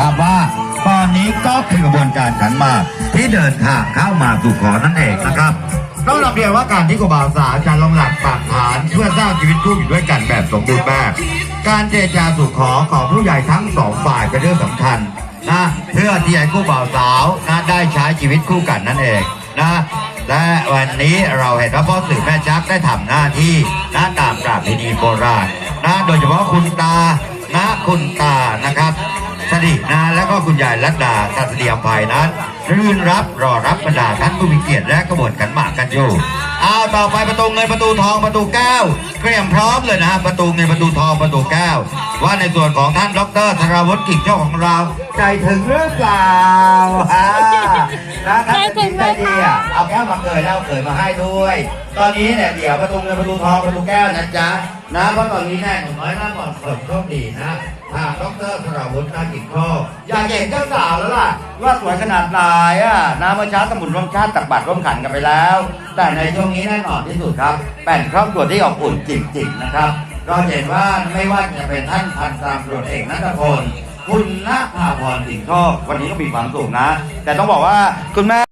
ภาพว่าตอนนี้ก็คือกระบวนการขันมาที่เดินทางเข้ามาสู่ขอนั่นเองนะครับต้องนำเรียนว่าการที่กบ่าวสาวจะลงหลักปักฐานเพื่อสร้างชีวิตคู่อยู่ด้วยกันแบบสมบูรณ์แบบการเจรจาสู่ขอของผู้ใหญ่ทั้งสองฝ่ายเป็นเรื่องสำคัญนะเพื่อที่ให้คู่บ่าวสาวนะได้ใช้ชีวิตคู่กันนั่นเองนะและวันนี้เราเห็นว่าพ่อสื่อแม่จักได้ทำหน้าที่นะตามประเพณีโบราณนะโดยเฉพาะคุณตานะคุณตานะครับ สดินะและก็คุณยายลัดดาตัตเลียมภายนั้นรื่นรับรอรับบรรดาท่านผู้มีเกียรติและกระบวนกันหมากกันอยู่เอาต่อไปประตูเงินประตูทองประตูแก้วเตรียมพร้อมเลยนะประตูเงินประตูทองประตูแก้วว่าในส่วนของท่านดรธราวุฒิกิ่งเจ้าของเรา ใจถึงหรือเปล่าอ่า นะท่านใจถึงไหมคะใจดีอะเอาแก้วมาเกยแล้วเอาเกยมาให้ด้วย ตอนนี้เนี่ยเดี๋ยวประตูเงินประตูทองประตูแก้วนะจ๊ะนะเพราะตอนนี้แน่หนุ่มน้อยหน้าหมอนเปิดโชคดีนะทางดรสราวุฒินากิจโชคอยากเห็นเจ้าสาวแล้วล่ะ ว่าสวยขนาดไหนอะนะเมื่อเช้าสมุนร่วมชาติตักบาตรร่วมขันกันไปแล้ว แต่ในช่วงนี้แน่นอนที่สุดครับเป็นครอบครัวที่อบอุ่นจริงๆนะครับ ก็เห็นว่าไม่ว่าจะเป็นท่านพันตามตรวจเอกนัทพล คุณนภาพรสิงห์โชควันนี้ก็มีความสุขนะ แต่ต้องบอกว่าคุณแม่